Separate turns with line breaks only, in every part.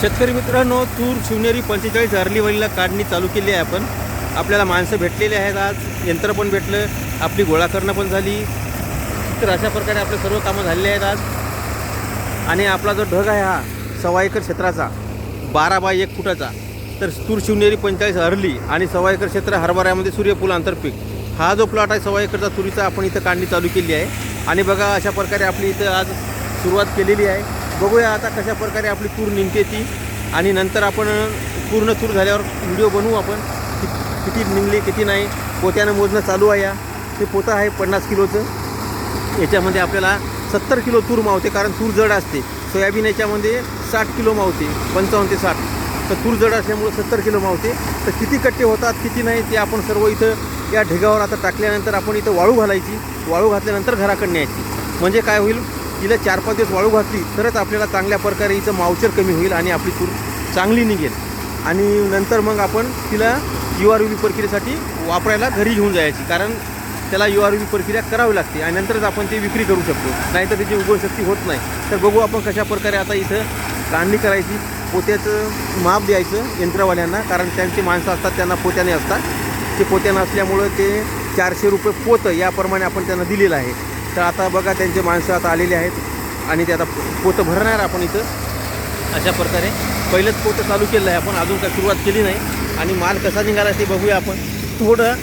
शेतकरी मित्रांनो तूर शिवनेरी पंचेचाळीस अर्लीवलीला काढणी चालू केली आहे आपण. आपल्याला माणसं भेटलेली आहेत आज. यंत्र पण भेटलं आपली गोळा करणं पण झाली. तर अशा प्रकारे आपले सर्व कामं झालेली आहेत आज. आणि आपला जो ढग आहे हा सव्वा एकर क्षेत्राचा बारा बाय एक फुटाचा तर तूर शिवनेरी पंचेचाळीस अर्ली आणि सव्वा एकर क्षेत्र हरभऱ्यामध्ये सूर्यफूल आंतरपीक हा जो प्लॉट आहे सव्वा एकरचा तुरीचा आपण इथं काढणी चालू केली आहे. आणि बघा अशा प्रकारे आपली इथं आज सुरुवात केलेली आहे. बघूया आता कशा प्रकारे आपली तूर निघते ती. आणि नंतर आपण पूर्ण तूर झाल्यावर व्हिडिओ बनवू आपण. किती निघली किती नाही. पोत्यानं मोजणं चालू आहे या. ते पोतं आहे पन्नास किलोचं. याच्यामध्ये आपल्याला सत्तर किलो तूर मावते कारण तूर जड असते. सोयाबीन याच्यामध्ये साठ किलो मावते पंचावन्न ते साठ. तर तूर जड असल्यामुळे सत्तर किलो मावते. तर किती कट्टे होतात किती नाही ते आपण सर्व इथं या ढेगावर आता टाकल्यानंतर आपण इथं वाळू घालायची. वाळू घातल्यानंतर घराकडे न्यायची. म्हणजे काय होईल? तिला चार पाच दिवस वाळू घातली तरच आपल्याला चांगल्या प्रकारे इथं मावचर कमी होईल आणि आपली तूर चांगली निघेल. आणि नंतर मग आपण तिला यू आर व्ही प्रक्रियेसाठी वापरायला घरी घेऊन जायची कारण त्याला यू आर व्ही प्रक्रिया करावी लागते आणि नंतरच आपण ते विक्री करू शकतो. नाहीतर त्याची उगवशक्ती होत नाही. तर बघू आपण कशा प्रकारे आता इथं काढणी करायची पोत्याचं माप द्यायचं यंत्रवाल्यांना कारण त्यांची माणसं असतात त्यांना पोत्याने असतात. ते पोत्यानं असल्यामुळं ते चारशे रुपये पोतं याप्रमाणे आपण त्यांना दिलेलं आहे. तर आता बघा त्यांचे माणसं आता आलेले आहेत आणि ते आता पोतं भरणार आपण इथं. अशा प्रकारे पहिलंच पोतं चालू केलं आहे आपण अजून काही सुरुवात केली नाही. आणि माल कसा निघाला ते बघूया आपण. थोडं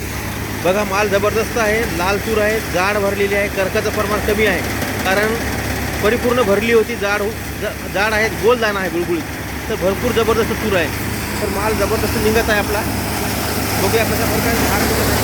बघा माल जबरदस्त आहे लाल तूर आहे जाड भरलेली आहे कर्काचं प्रमाण कमी आहे. कारण परिपूर्ण भरली होती जाड हो जाड आहे गोल दाणा आहे गुळगुळीत तर भरपूर जबरदस्त तूर आहे. तर माल जबरदस्त निघत आहे आपला. बघूया कशा प्रकारे झाड निघत आहे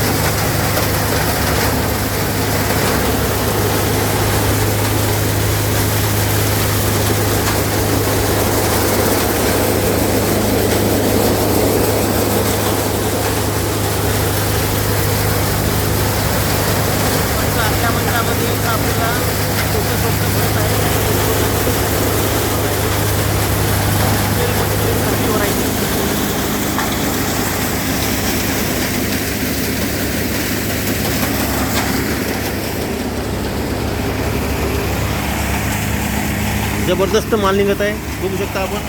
आता आपल्या मंदिरामध्ये एक आपल्याला छोटं स्वप्न भरत आहे खालीवर आहे. जबरदस्त माल निघत आहे. बघू शकता आपण.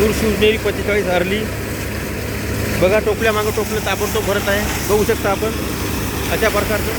तूर शिवनेरी पंचेचाळीस हरली. बघा टोपल्या मागं टोपलं ताबडतोब भरत आहे. बघू शकता आपण. अशा प्रकारचं.